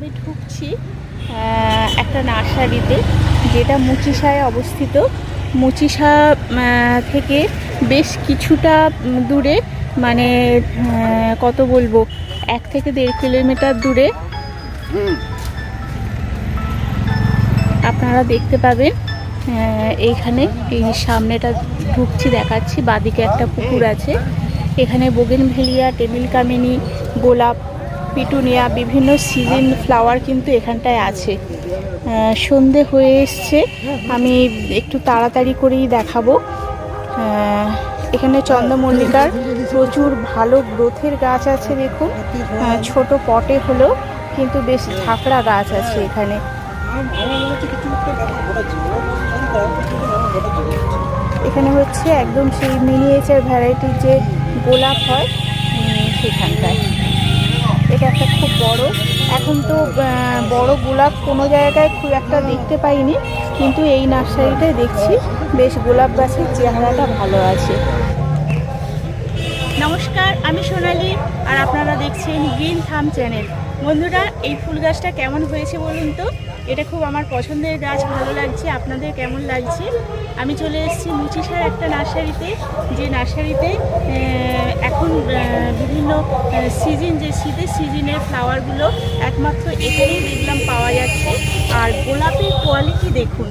আমি ঢুকছি একটা নার্সারিতে যেটা মুচিসায় অবস্থিত। আহ, থেকে বেশ কিছুটা দূরে মানে কত বলব এক থেকে দেড় কিলোমিটার দূরে। আপনারা দেখতে পাবেন এইখানে এই সামনেটা ঢুকছি দেখাচ্ছি বাদিকে একটা পুকুর আছে। এখানে বোগেনভেলিয়া টেবিল কামিনী গোলাপ পিটুনিয়া, বিভিন্ন সিজন ফ্লাওয়ার কিন্তু এখানটায় আছে। সন্ধে হয়ে এসছে। আমি একটু তাড়াতাড়ি করেই দেখাবো। এখানে চন্দ্রমল্লিকার প্রচুর ভালো গ্রোথের গাছ আছে, দেখুন। ছোট পটে হলেও কিন্তু বেশ ঝাঁকড়া গাছ আছে এখানে। এখানে হচ্ছে একদম সেই মিনিয়েচার ভ্যারাইটির যে গোলাপ হয় সেখানটায়। এটা একটা খুব বড়। এখন তো বড়ো গোলাপ কোনো জায়গায় খুব একটা দেখতে পাইনি। কিন্তু এই নার্সারিটায় দেখছি, বেশ গোলাপ গাছের চেহারাটা ভালো আছে। নমস্কার, আমি সোনালি, আর আপনারা দেখছেন গ্রিন থাম চ্যানেল। বন্ধুরা, এই ফুল গাছটা কেমন হয়েছে বলুন তো? এটা খুব আমার পছন্দের গাছ, ভালো লাগছে। আপনাদের কেমন লাগছে? আমি চলে এসেছি মুচিসার একটা নার্সারিতে, যে নার্সারিতে এখন বিভিন্ন সিজন যে শীতের সিজনের ফ্লাওয়ারগুলো একমাত্র এখানেই দেখলাম পাওয়া যাচ্ছে। আর গোলাপের কোয়ালিটি দেখুন,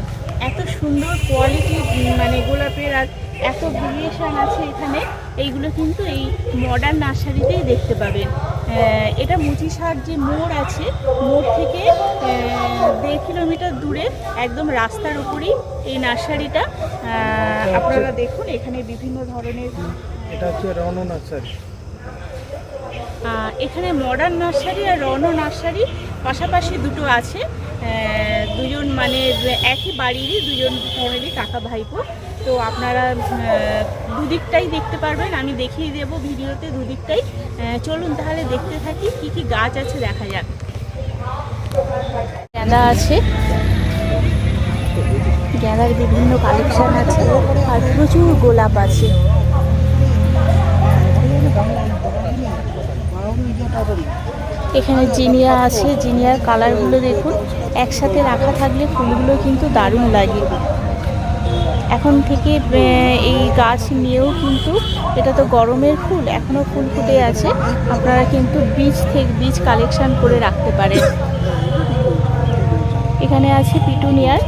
এত সুন্দর কোয়ালিটি মানে গোলাপের আর এত ভেরিয়েশন আছে এখানে এইগুলো কিন্তু এই মডার্ন নার্সারিতেই দেখতে পাবেন। এটা মুচিসার যে মোড় আছে মোড় থেকে দেড় কিলোমিটার দূরে একদম রাস্তার উপরেই এই নার্সারিটা। আপনারা দেখুন এখানে বিভিন্ন ধরনের এটা হচ্ছে রণ নার্সারি। এখানে মডার্ন নার্সারি আর রণ নার্সারি পাশাপাশি দুটো আছে। দুজন মানে একই বাড়িরই দুজন ফ্যামিলি কাকা ভাইপো। তো আপনারা দুদিকটাই দেখতে পারবেন। আমি দেখিয়ে দেবো ভিডিওতে দুদিকটাই। চলুন তাহলে দেখতে থাকি কি কি গাছ আছে, দেখা যাক। গাঁদা আছে। গাঁদার বিভিন্ন কালেকশন আছে। আর প্রচুর গোলাপ আছে। এখানে জিনিয়া আছে। জিনিয়ার কালারগুলো দেখুন। একসাথে রাখা থাকলে ফুলগুলো কিন্তু দারুণ লাগে। এখন থেকে এই গাছ নিয়েও কিন্তু এটা তো গরমের ফুল এখনও ফুল ফুটে আছে। আপনারা কিন্তু বীজ থেকে বীজ কালেকশান করে রাখতে পারেন। এখানে আছে পিটুনিয়ার।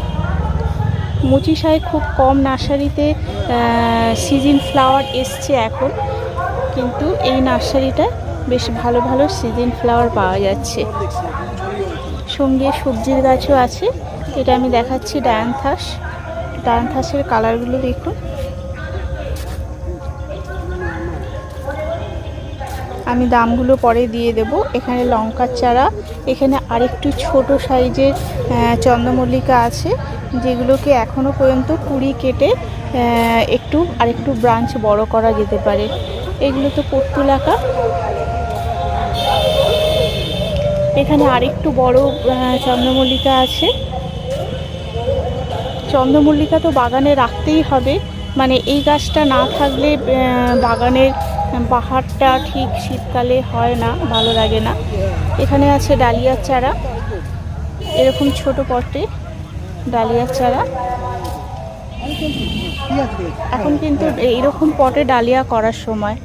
মুচিসায় খুব কম নার্সারিতে সিজন ফ্লাওয়ার এসছে এখন। কিন্তু এই নার্সারিটা বেশ ভালো ভালো সিজন ফ্লাওয়ার পাওয়া যাচ্ছে। সঙ্গে সবজির গাছও আছে। এটা আমি দেখাচ্ছি ডায়ান্থাস। ডায়ান্থাসের কালারগুলো দেখুন। আমি দামগুলো পরে দিয়ে দেব। এখানে লঙ্কার চারা, এখানে আরেকটু ছোট সাইজের চন্দ্রমল্লিকা আছে, যেগুলোকে এখনও পর্যন্ত কুড়ি কেটে একটু, আরেকটু ব্রাঞ্চ বড় করা যেতে পারে। এগুলো তো পর্তুলাকা এখানে আরেকটু বড় চন্দ্রমল্লিকা আছে। চন্দ্রমল্লিকা তো বাগানে রাখতেই হবে। মানে এই গাছটা না থাকলে বাগানের বাহারটা ঠিক শীতকালে হয় না, ভালো লাগে না। এখানে আছে ডালিয়ার চারা। এরকম ছোট পটে ডালিয়ার চারা। এখন কিন্তু এইরকম পটে ডালিয়া করার সময়।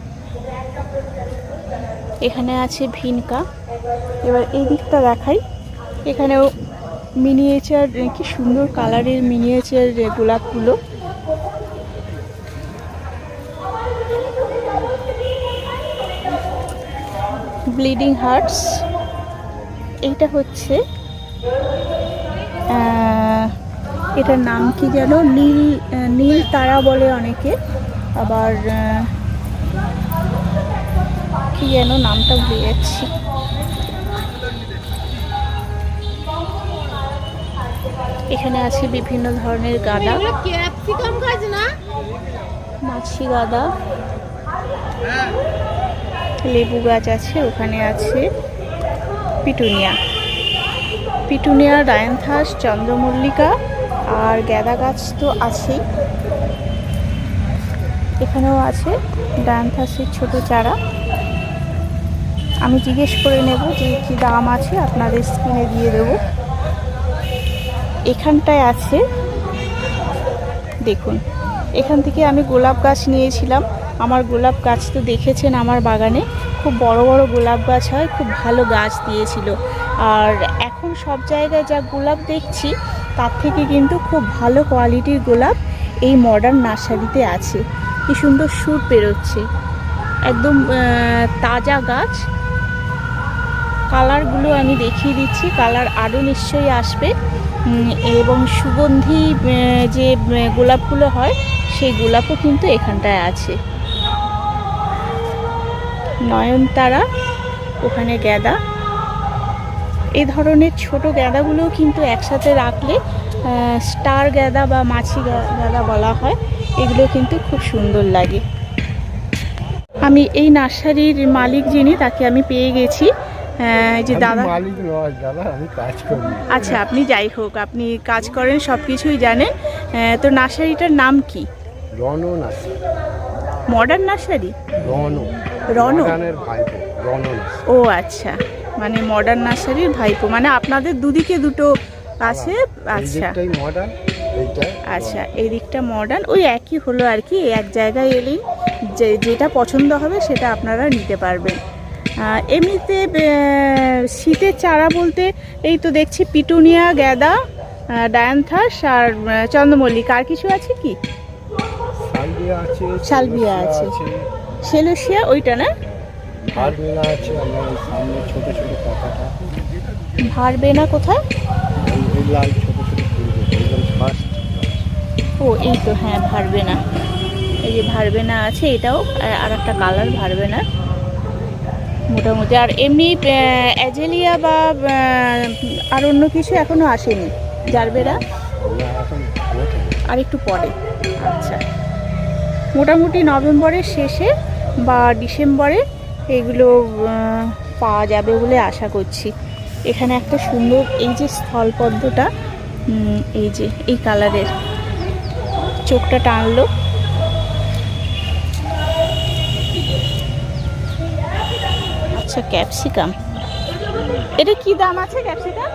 এখানে আছে ভিনকা। এবার এই দিকটা দেখাই। এখানেও মিনিয়েচার কি সুন্দর কালারের মিনিয়েচার গোলাপগুলো। Bleeding hearts. এইটা হচ্ছে এটার নাম কি যেন? নীল নীল তারা বলে অনেকে। আবার কি যেন নামটা ভুলে যাচ্ছি। এখানে আছে বিভিন্ন ধরনের গাঁদা। ক্যাপসিকাম গাছ না? মাছি গাঁদা। লেবু গাছ আছে ওখানে আছে পিটুনিয়া। পিটুনিয়া ডায়ান্থাস চন্দ্রমল্লিকা আর গ্যাদা গাছ তো আছেই। এখানেও আছে ডায়ান্থাসের ছোট চারা। আমি জিজ্ঞেস করে নেব যে কী দাম আছে আপনাদের স্ক্রিনে দিয়ে দেবো। এখানটায় আছে। দেখুন, এখান থেকে আমি গোলাপ গাছ নিয়েছিলাম। আমার গোলাপ গাছ তো দেখেছেন আমার বাগানে। খুব বড় বড় গোলাপ গাছ হয়, খুব ভালো গাছ দিয়েছিল। আর এখন সব জায়গায় যা গোলাপ দেখছি, তার থেকে কিন্তু খুব ভালো কোয়ালিটির গোলাপ এই মডার্ন নার্সারিতে আছে। কি সুন্দর সুর বেরোচ্ছে একদম তাজা গাছ। কালারগুলো আমি দেখিয়ে দিচ্ছি কালার আরও নিশ্চয়ই আসবে। এবং সুগন্ধি যে গোলাপগুলো হয়, সেই গোলাপও কিন্তু এখানটায় আছে। নয়নতারা, ওখানে গ্যাদা। এই ধরনের ছোট গ্যাদাগুলোও কিন্তু একসাথে রাখলে স্টার গ্যাদা বা মাছি গ্যাদা বলা হয়, এগুলো কিন্তু খুব সুন্দর লাগে। আমি এই নার্সারির মালিক যিনি, তাকে আমি পেয়ে গেছি। আহ, যে দাদা মালিক নয় দাদা আমি কাজ করি। আচ্ছা আপনি যাই হোক আপনি কাজ করেন সব কিছুই জানেন। আহ, তো নার্সারিটার নাম কি? রনন আছে মডার্ন নার্সারি? রন রন ভাইপো ও আচ্ছা। মানে মডার্ন নার্সারির ভাইপো মানে আপনাদের দুদিকে দুটো আছে আচ্ছা। মডার্ন আচ্ছা এই দিকটা মডার্ন ওই একই হলো আর কি এক জায়গায় এলেই যে যেটা পছন্দ হবে সেটা আপনারা নিতে পারবেন। এমনিতে শীতের চারা বলতে এই তো দেখছি পিটুনিয়া গ্যাদা ডায়ান্থাস আর চন্দ্রমল্লিক। আর কিছু আছে কি? সালবিয়া আছে সেলোসিয়া ওইটা না? ভারমিলা আছে আমার এই সামনে ছোট ছোট পাতাটা। ভারবে না কোথায় ও এই তো হ্যাঁ ভারবে না এই যে ভারবে না আছে এটাও আর- আর একটা কালার ভারবে না মোটামুটি। আর এমনি অ্যাজেলিয়া বা আর অন্য কিছু এখনও আসেনি? জারবেরা? আর একটু পরে। আচ্ছা। মোটামুটি নভেম্বরের শেষে বা ডিসেম্বরে এগুলো পাওয়া যাবে বলে আশা করছি। এখানে একটা সুন্দর এই যে স্থলপদ্মটা উম, এই যে এই কালারের চোখটা টানলো। আচ্ছা ক্যাপসিকাম এটা কি দাম আছে ক্যাপসিকাম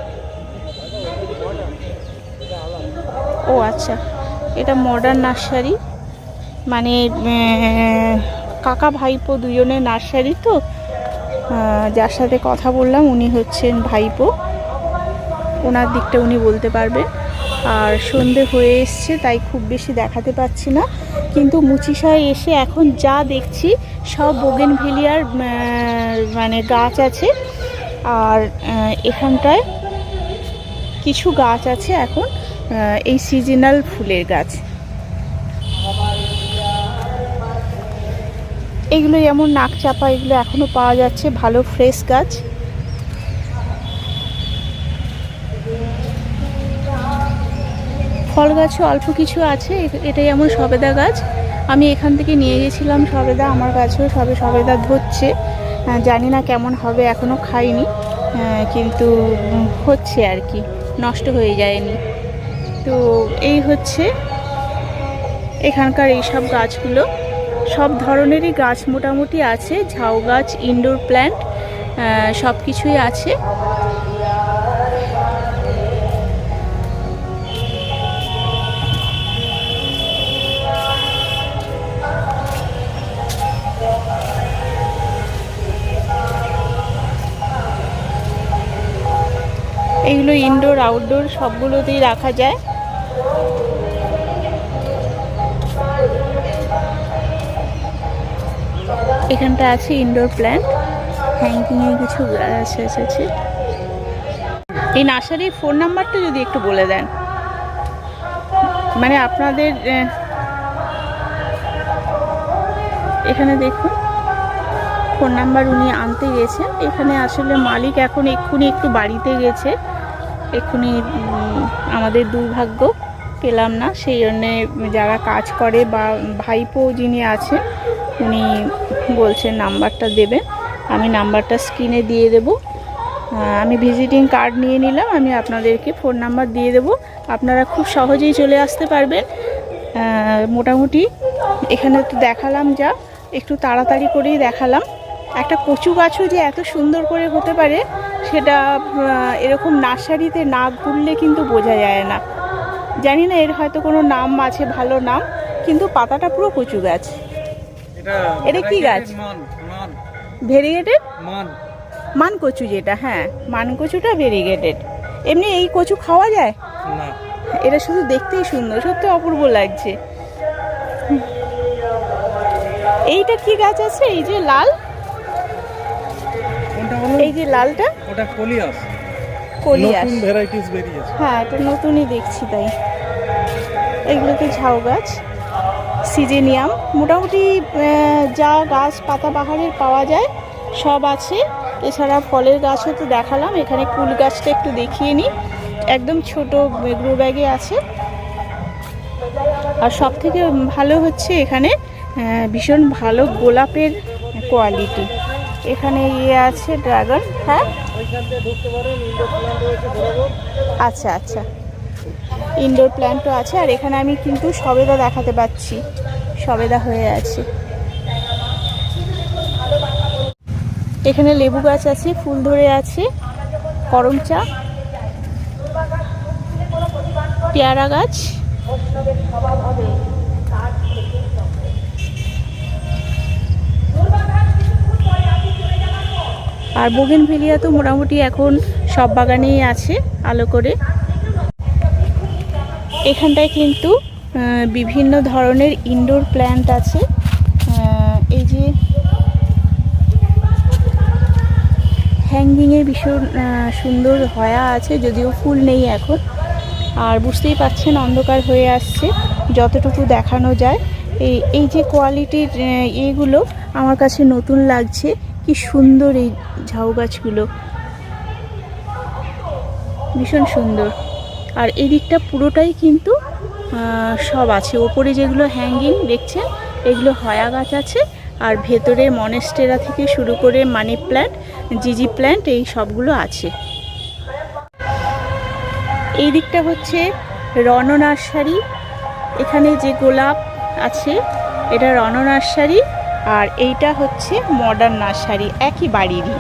ও আচ্ছা এটা মডার্ন নার্সারি মানে কাকা ভাইপো দুজনের নার্সারি তো। যার সাথে কথা বললাম, উনি হচ্ছেন ভাইপো। ওনার দিকটা উনি বলতে পারবেন। আর সন্ধে হয়ে এসছে, তাই খুব বেশি দেখাতে পাচ্ছি না। কিন্তু মুচিসায় এসে এখন যা দেখছি, সব বোগেন ভেলিয়ার মানে গাছ আছে। আর এখানটায় কিছু গাছ আছে এখন এই সিজনাল ফুলের গাছ। এগুলো যেমন নাকচাপা এগুলো এখনও পাওয়া যাচ্ছে, ভালো ফ্রেশ গাছ। ফল গাছও অল্প কিছু আছে এটাই এটা যেমন সবেদা গাছ। আমি এখান থেকে নিয়ে গেছিলাম সবেদা, আমার গাছেও সবে, সবেদা ধরছে। জানি না কেমন হবে এখনও খাইনি। কিন্তু হচ্ছে আর কি, নষ্ট হয়ে যায়নি। তো এই হচ্ছে এখানকার এইসব গাছগুলো। সব ধরনেরই গাছ মোটামুটি আছে ঝাউ গাছ ইনডোর প্ল্যান্ট সব কিছুই আছে। এগুলো ইনডোর আউটডোর সবগুলোতেই রাখা যায়। এখানটা আছে ইনডোর প্ল্যান্ট হ্যাঙ্গিংয়ে কিছু গাছ এসেছে। এই নার্সারির ফোন নাম্বারটা যদি একটু বলে দেন। মানে আপনাদের এখানে দেখুন। ফোন নাম্বার উনি আনতে গেছেন। এখানে আসলে মালিক এখন এক্ষুনি একটু বাড়িতে গেছে। এক্ষুনি আমাদের দুর্ভাগ্য, পেলাম না। সেই জন্যে যারা কাজ করে বা ভাইপো যিনি আছেন, উনি বলছেন নাম্বারটা দেবেন। আমি নাম্বারটা স্ক্রিনে দিয়ে দেব। আমি ভিজিটিং কার্ড নিয়ে নিলাম। আমি আপনাদেরকে ফোন নাম্বার দিয়ে দেব। আপনারা খুব সহজেই চলে আসতে পারবেন। মোটামুটি এখানে তো দেখালাম যা, একটু তাড়াতাড়ি করেই দেখালাম। একটা কচু গাছও যে এত সুন্দর করে হতে পারে সেটা এরকম নার্সারিতে না ঘুরলে কিন্তু বোঝা যায় না। জানি না এর হয়তো কোনো নাম আছে ভালো নাম কিন্তু পাতাটা পুরো কচু গাছ। এটা কি গাছ? ভেরিগেটেড মান। কচু যেটা হ্যাঁ। মান কচুটা ভেরিগেটেড এমনি এই কচু খাওয়া যায়? এটা শুধু দেখতেই সুন্দর সত্যি অপূর্ব লাগছে। এইটা কি গাছ আছে? এই যে লাল? কোনটা হলো এই যে লালটা? ওটা কলিয়াস। কলিয়াস। নতুন ভ্যারাইটিস বেরিয়েছে। হ্যাঁ এটা নতুনই দেখছি তাই। এগুলো তো ঝাউ গাছ? সিজেনিয়াম। মোটামুটি যা গাছ পাতা বাহারের পাওয়া যায় সব আছে। এছাড়া ফলের গাছও তো দেখালাম। এখানে কুল গাছটা একটু দেখিয়ে নিই। একদম ছোট গ্রো ব্যাগে আছে। আর সব থেকে ভালো হচ্ছে এখানে ভীষণ ভালো গোলাপের কোয়ালিটি এখানে ইয়ে আছে ড্রাগন হ্যাঁ? আচ্ছা আচ্ছা। ইনডোর প্ল্যান্টও আছে, আর এখানে আমি কিন্তু সবেদা দেখাতে পাচ্ছি। সবেদা হয়ে আছে। এখানে লেবু গাছ আছে, ফুল ধরে আছে, করম চা, পেয়ারা গাছ। আর বোগেনভেলিয়া তো মোটামুটি এখন সব বাগানেই আছে আলো করে। এখানটায় কিন্তু বিভিন্ন ধরনের ইনডোর প্ল্যান্ট আছে। এই যে হ্যাঙ্গিংয়ে ভীষণ সুন্দর হয়া আছে, যদিও ফুল নেই এখন। আর বুঝতেই পাচ্ছেন অন্ধকার হয়ে আসছে, যতটুকু দেখানো যায়। এই এই যে কোয়ালিটির এগুলো আমার কাছে নতুন লাগছে। কি সুন্দর এই ঝাউ গাছগুলো। ভীষণ সুন্দর। আর এই দিকটা পুরোটাই কিন্তু সব আছে। ওপরে যেগুলো হ্যাঙ্গিং দেখছেন, এগুলো হয়া গাছ আছে। আর ভেতরে মনেস্টেরা থেকে শুরু করে মানি প্ল্যান্ট জিজি প্ল্যান্ট এই সবগুলো আছে। এই দিকটা হচ্ছে রণ নার্সারি। এখানে যে গোলাপ আছে, এটা রণ নার্সারি। আর এইটা হচ্ছে মডার্ন নার্সারি একই বাড়িরই।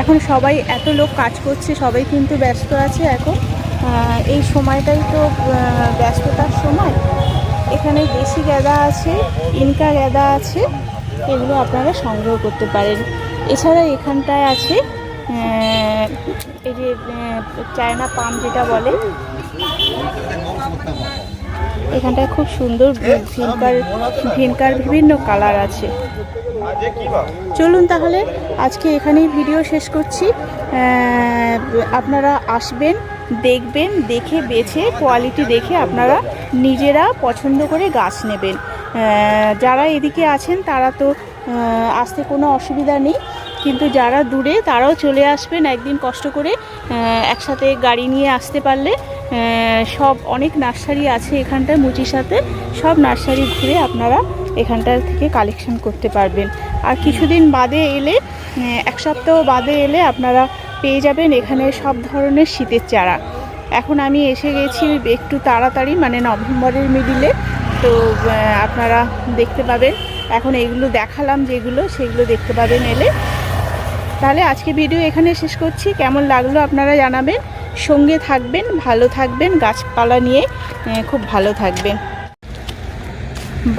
এখন সবাই এত লোক কাজ করছে, সবাই কিন্তু ব্যস্ত আছে এখন। এই সময়টাই তো ব্যস্ততার সময়। এখানে দেশি গাঁদা আছে, ইনকা গাঁদা আছে, এগুলো আপনারা সংগ্রহ করতে পারেন। এছাড়া এখানটায় আছে এই যে চায়না পাম যেটা বলে, এখানটায় খুব সুন্দর ভিনকার ভিনকার বিভিন্ন কালার আছে। চলুন তাহলে, আজকে এখানেই ভিডিও শেষ করছি। আপনারা আসবেন, দেখবেন, দেখে বেছে কোয়ালিটি দেখে আপনারা নিজেরা পছন্দ করে গাছ নেবেন। যারা এদিকে আছেন, তারা তো আসতে কোনো অসুবিধা নেই। কিন্তু যারা দূরে, তারাও চলে আসবেন একদিন কষ্ট করে একসাথে গাড়ি নিয়ে আসতে পারলে সব অনেক নার্সারি আছে এখানটায় মুচির সাথে, সব নার্সারি ঘুরে আপনারা এখানটার থেকে কালেকশন করতে পারবেন। আর কিছুদিন বাদে এলে এক সপ্তাহ বাদে এলে আপনারা পেয়ে যাবেন এখানে সব ধরনের শীতের চারা। এখন আমি এসে গেছি একটু তাড়াতাড়ি মানে নভেম্বরের মিডিলে, তো আপনারা দেখতে পাবেন। এখন এগুলো দেখালাম যেগুলো, সেগুলো দেখতে পাবেন এলে। তাহলে আজকে ভিডিও এখানে শেষ করছি। কেমন লাগল আপনারা জানাবেন। সঙ্গে থাকবেন, ভালো থাকবেন, গাছপালা নিয়ে খুব ভালো থাকবেন।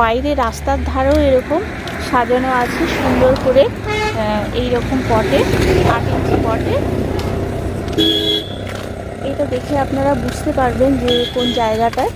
বাইরে রাস্তার ধারেও এরকম সাজানো আছে সুন্দর করে এই রকম পটে, আট ইঞ্চি পটে। এটা দেখে আপনারা বুঝতে পারবেন যে কোন জায়গাটায়।